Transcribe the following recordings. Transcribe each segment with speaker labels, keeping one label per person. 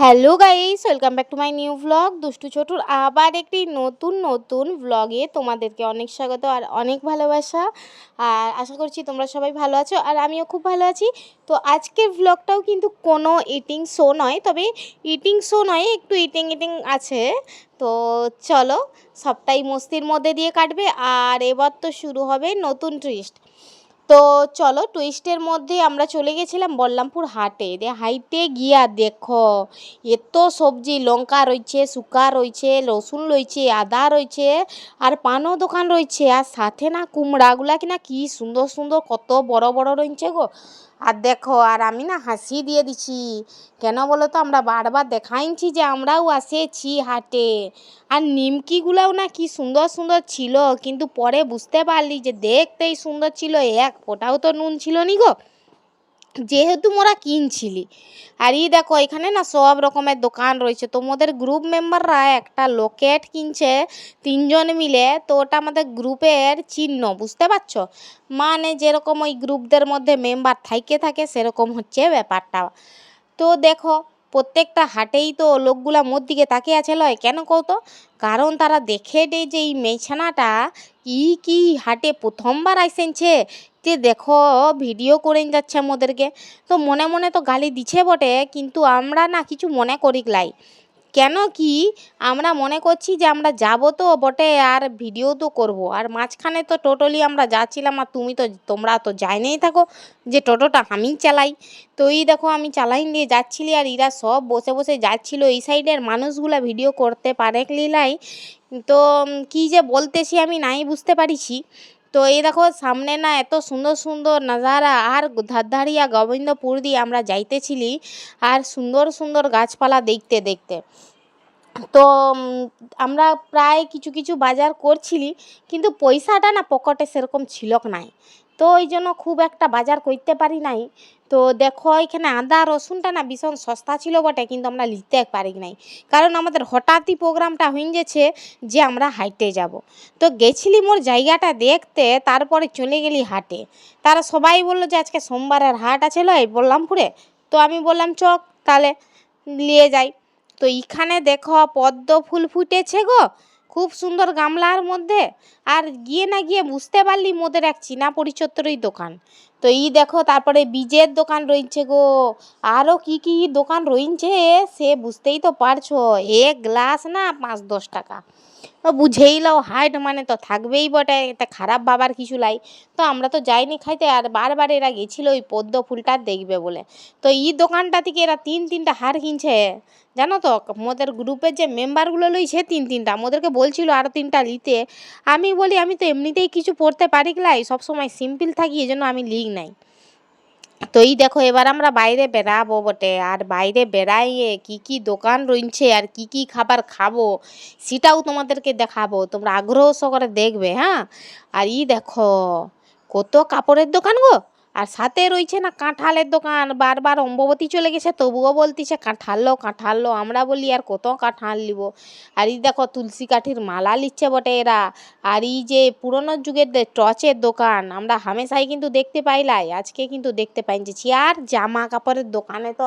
Speaker 1: Hello guys, welcome back to my new vlog দুষ্টু ছোটুর আবার একটি নতুন নতুন ভ্লগে তোমাদেরকে অনেক স্বাগত আর অনেক ভালোবাসা। আর আশা করছি তোমরা সবাই ভালো আছো আর আমিও খুব ভালো আছি। তো আজকের ভ্লগটাও কিন্তু কোনো ইটিং শো নয়, তবে ইটিং শো নয়, একটু ইটিং ইটিং আছে। তো চলো, সবটাই মস্তির মধ্যে দিয়ে কাটবে আর এবার তো শুরু হবে নতুন টুইস্ট তো চলো টুইস্টের মধ্যে আমরা চলে গেছিলাম বল্লামপুর হাটে। দিয়ে হাইটে গিয়া দেখো, এত সবজি, লঙ্কা রয়েছে শুকা রয়েছে রসুন রয়েছে আদা রয়েছে আর পানও দোকান রয়েছে আর সাথে না কুমড়াগুলা কিনা কি সুন্দর সুন্দর, কত বড় বড় রয়েছে গো। আর দেখো, আর আমি না হাসি দিয়ে দিছি। কেন বলো তো, আমরা বারবার দেখাইছি যে আমরাও আসেছি হাটে। আর নিমকিগুলাও না কি সুন্দর সুন্দর ছিল, কিন্তু পরে বুঝতে পারলি যে দেখতেই সুন্দর ছিল, এক ফোটাও তো নুন ছিল নি গো। যেহেতু মোরা কিনছিলি। আর ই দেখো, এখানে না সব রকমের দোকান রয়েছে। তোমাদের গ্রুপ মেম্বাররা একটা লোকেট কিনছে, তিনজন মিলে, তো ওটা আমাদের গ্রুপের চিহ্ন, বুঝতে পারছ? মানে যেরকম ওই গ্রুপদের মধ্যে মেম্বার থাইকে থাকে, সেরকম হচ্ছে ব্যাপারটা। তো দেখো প্রত্যেকটা হাটেই তো লোকগুলা মোর দিকে তাকিয়ে আছে লয়। কেন কৌতো কারণ তারা দেখে দে যে এই মেছানাটা কি কি হাটে প্রথমবার আইসেনছে যে দেখো, ভিডিও করে যাচ্ছে মোদেরকে। তো মনে মনে তো গালি দিছে বটে, কিন্তু আমরা না কিছু মনে করিলাই কেন কি আমরা মনে করছি যে আমরা যাব তো বটে আর ভিডিও তো করব। আর মাঝখানে তো টোটালি আমরা যাচ্ছিলাম আর তুমি তো, তোমরা তো যাইনেই থাকো যে টোটোটা আমি চালাই। তো এই দেখো আমি চালাই নিয়ে যাচ্ছিলি আর এরা সব বসে বসে যাচ্ছিল। এই সাইডের মানুষগুলা ভিডিও করতে পারে লিলাই। তো কি যে বলতেছি আমি নাই বুঝতে পারিছি। তো এই দেখো, সামনে না এত সুন্দর সুন্দর নাজারা আর ধারধারিয়া গোবিন্দপুর দিয়ে আমরা যাইতেছিলি, আর সুন্দর সুন্দর গাছপালা দেখতে দেখতে। তো আমরা প্রায় কিছু কিছু বাজার করছিলি, কিন্তু পয়সাটা না পকেটে সেরকম ছিল নাই। তো ওই জন্য খুব একটা বাজার করতে পারি নাই। তো দেখো, এখানে আদা, রসুনটা না ভীষণ সস্তা ছিল বটে, কিন্তু আমরা নিতে পারি নাই। কারণ আমাদের হঠাৎই প্রোগ্রামটা হয়ে গেছে যে আমরা হাইটে যাব। তো গেছিলি মোর জায়গাটা দেখতে, তারপরে চলে গেলি হাটে। তারা সবাই বলল যে আজকে সোমবারের হাট আছে লয় বললামপুরে। তো আমি বললাম, চক, তাহলে নিয়ে যাই। তো এখানে দেখো পদ্ম ফুল ফুটেছে গো। খুব সুন্দর গামলার মধ্যে। আর গিয়ে না গিয়ে বুঝতে পারলি মোদের এক চীনা পরিচত্তরই দোকান। তো এই দেখো তারপরে বীজের দোকান রয়েছে গো। আরও কি কি দোকান রয়েছে সে বুঝতেই তো পারছ। এক গ্লাস না পাঁচ দশ টাকা। বুঝেই লও হাইট মানে তো থাকবেই বটে এটা খারাপ বাবার কিছু লাই। তো আমরা তো যাইনি খাইতে, আর বারবার এরা গেছিল ওই পদ্ম ফুলটা দেখবে বলে। তো এই দোকানটা থেকে এরা তিন তিনটা হার কিনছে, জানো তো? মোদের গ্রুপের যে মেম্বারগুলো লইছে তিন তিনটা। মোদেরকে বলছিল আরও তিনটা নিতে। আমি বলি, আমি তো এমনিতেই কিছু পড়তে পারি লাই, সবসময় সিম্পল থাকি এই জন্য আমি লিখ নাই। তো এই দেখো, এবার আমরা বাইরে বেরাবো বটে। আর বাইরে বেড়াইয়ে কি কি দোকান রয়েছে আর কি কি খাবার খাব, সেটাও তোমাদেরকে দেখাবো। তোমরা আগ্রহ সহকারে দেখবে হ্যাঁ? আর ই দেখো, কত কাপড়ের দোকান গো! আর সাথে রয়েছে না কাঁঠালের দোকান। বারবার অম্ববতী চলে গেছে, তবুও বলতিছে, কাঁঠাল লো কাঁঠাল লো। আমরা বলি, আর কত কাঁঠাল নিব? আর এই দেখো, তুলসী কাঠির মালা নিচ্ছে বটে এরা। আর এই যে পুরনো যুগের টর্চের দোকান, আমরা হামেশাই কিন্তু দেখতে পাইলাই আজকে কিন্তু দেখতে পাইছি আর জামা কাপড়ের দোকানে তো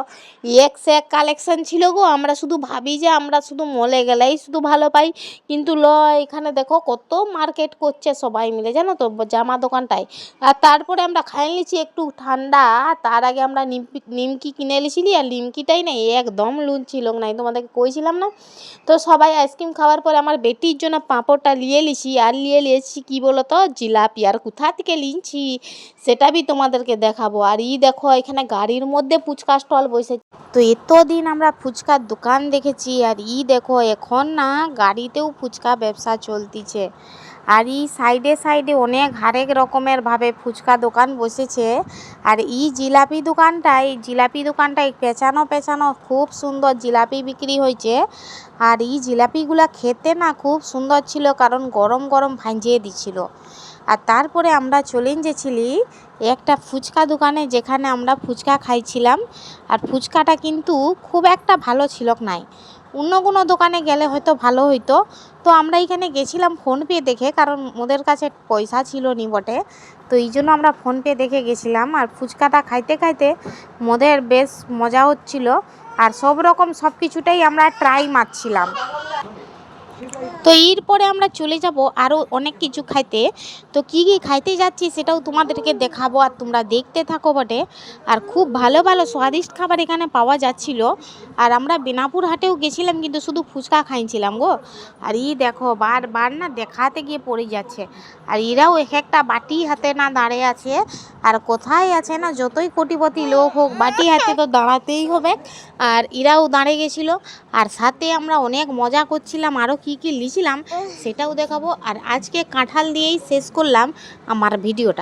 Speaker 1: এক সে এক কালেকশন ছিল গো। আমরা শুধু ভাবি যে, আমরা শুধু মলে গেলেই শুধু ভালো পাই। কিন্তু ল, এখানে দেখো, কত মার্কেট করছে সবাই মিলে, জানো তো, জামা দোকানটায়। আর তারপরে আমরা খাই নিয়েছি একটু ঠান্ডা তার আগে আমরা নিমকি নিমকি কিনে এনেছিলি, আর নিমকিটাই না একদম লুন ছিল নাই তোমাদেরকে কইছিলাম না। তো সবাই আইসক্রিম খাওয়ার পরে আমার বেটির জন্য পাঁপড়টা নিয়ে লিছি আর নিয়ে নিয়েছি কী বলো তো জিলাপি, আর কোথা থেকে লিনছি সেটা বি তোমাদেরকে দেখাবো। আর ই দেখো, এখানে গাড়ির মধ্যে ফুচকা স্টল বসে। তো এতদিন আমরা ফুচকার দোকান দেখেছি, আর ই দেখো, এখন না গাড়িতেও ফুচকা ব্যবসা চলতিছে। আর এই সাইডে সাইডে অনেক হরেক রকমের ভাবে ফুচকা দোকান বসেছে। আর এই জিলাপি দোকানটায় জিলাপি দোকানটায় পেঁচানো পেঁচানো খুব সুন্দর জিলাপি বিক্রি হয়েছে। আর এই জিলাপিগুলা খেতে না খুব সুন্দর ছিল, কারণ গরম গরম ভাঁজিয়ে দিছিল। আর তারপরে আমরা চলে গেছিলি একটা ফুচকা দোকানে, যেখানে আমরা ফুচকা খাইছিলাম। আর ফুচকাটা কিন্তু খুব একটা ভালো ছিল নাই। অন্য কোনো দোকানে গেলে হয়তো ভালো হইতো তো আমরা এখানে গেছিলাম ফোনপে দেখে, কারণ ওদের কাছে পয়সা ছিল নি বটে। তো এই জন্য আমরা ফোনপে দেখে গেছিলাম। আর ফুচকাটা খাইতে খাইতে মোদের বেশ মজা হচ্ছিল। আর সব রকম সব কিছুটাই আমরা ট্রাই মারছিলাম। তো এরপরে আমরা চলে যাব আরও অনেক কিছু খাইতে। তো কী কী খাইতে যাচ্ছি সেটাও তোমাদেরকে দেখাবো আর তোমরা দেখতে থাকো বটে। আর খুব ভালো ভালো স্বাদিষ্ট খাবার এখানে পাওয়া যাচ্ছিল। আর আমরা বেনাপুর হাটেও গেছিলাম কিন্তু শুধু ফুচকা খাইছিলাম গো। আর ই দেখো বারবার না দেখাতে গিয়ে পড়ে যাচ্ছে। আর এরাও এক একটা বাটি হাতে না দাঁড়িয়ে আছে। আর কোথায় আছে না, যতই কোটিপতি লোক হোক, বাটি হাতে তো দাঁড়াতেই হবে। আর এরাও দাঁড়িয়ে গেছিল। আর সাথে আমরা অনেক মজা করছিলাম। আরও কি কী কী লিছিলাম সেটাও দেখাবো। আর আজকে কাঁঠাল দিয়েই শেষ করলাম আমার ভিডিওটা।